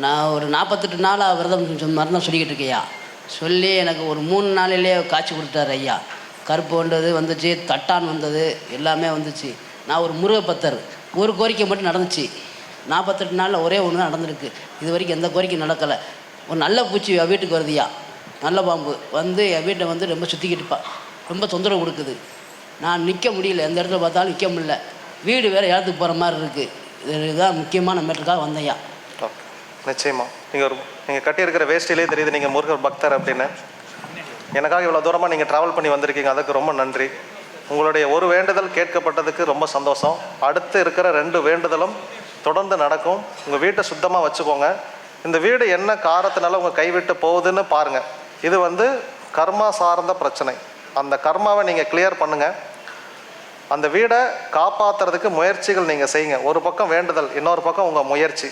நான் ஒரு நாற்பத்தெட்டு நாளாக விரதம் மரணம் மருந்தம் சொல்லிக்கிட்டு இருக்கையா? சொல்லி எனக்கு ஒரு மூணு நாளிலே காய்ச்சி கொடுத்தாரு ஐயா. கருப்பு வந்தது வந்துச்சு தட்டான் வந்தது எல்லாமே வந்துச்சு. நான் ஒரு முருகப்பத்தர். ஒரு கோரிக்கை மட்டும் நடந்துச்சு. நாற்பத்தெட்டு நாளில் ஒரே ஒன்று நடந்திருக்கு. இது வரைக்கும் எந்த கோரிக்கையும் நடக்கலை. ஒரு நல்ல பூச்சி என் வீட்டுக்கு வருதியா நல்ல பாம்பு. வந்து என் வீட்டை வந்து ரொம்ப சுற்றிக்கிட்டுப்பா ரொம்ப தொந்தரவு கொடுக்குது. நான் நிற்க முடியல. எந்த இடத்துல பார்த்தாலும் நிற்க முடியல. வீடு வேறு இடத்துக்கு போகிற மாதிரி இருக்குது இதுதான் முக்கியமான மேட்டருக்காக வந்தையா நிச்சயமாக நீங்கள் ஒரு நீங்கள் கட்டியிருக்கிற வேஷ்டிலே தெரியுது நீங்கள் முருகர் பக்தர் அப்படின்னு. எனக்காக இவ்வளோ தூரமாக நீங்கள் ட்ராவல் பண்ணி வந்திருக்கீங்க. அதுக்கு ரொம்ப நன்றி. உங்களுடைய ஒரு வேண்டுதல் கேட்கப்பட்டதுக்கு ரொம்ப சந்தோஷம். அடுத்து இருக்கிற ரெண்டு வேண்டுதலும் தொடர்ந்து நடக்கும். உங்கள் வீட்டை சுத்தமாக வச்சுக்கோங்க. இந்த வீடு என்ன காரத்தினால உங்கள் கைவிட்டு போகுதுன்னு பாருங்கள் இது வந்து கர்மா சார்ந்த பிரச்சனை. அந்த கர்மாவை நீங்கள் கிளியர் பண்ணுங்கள் அந்த வீடை காப்பாற்றுறதுக்கு முயற்சிகள் நீங்கள் செய்யுங்க. ஒரு பக்கம் வேண்டுதல் இன்னொரு பக்கம் உங்கள் முயற்சி.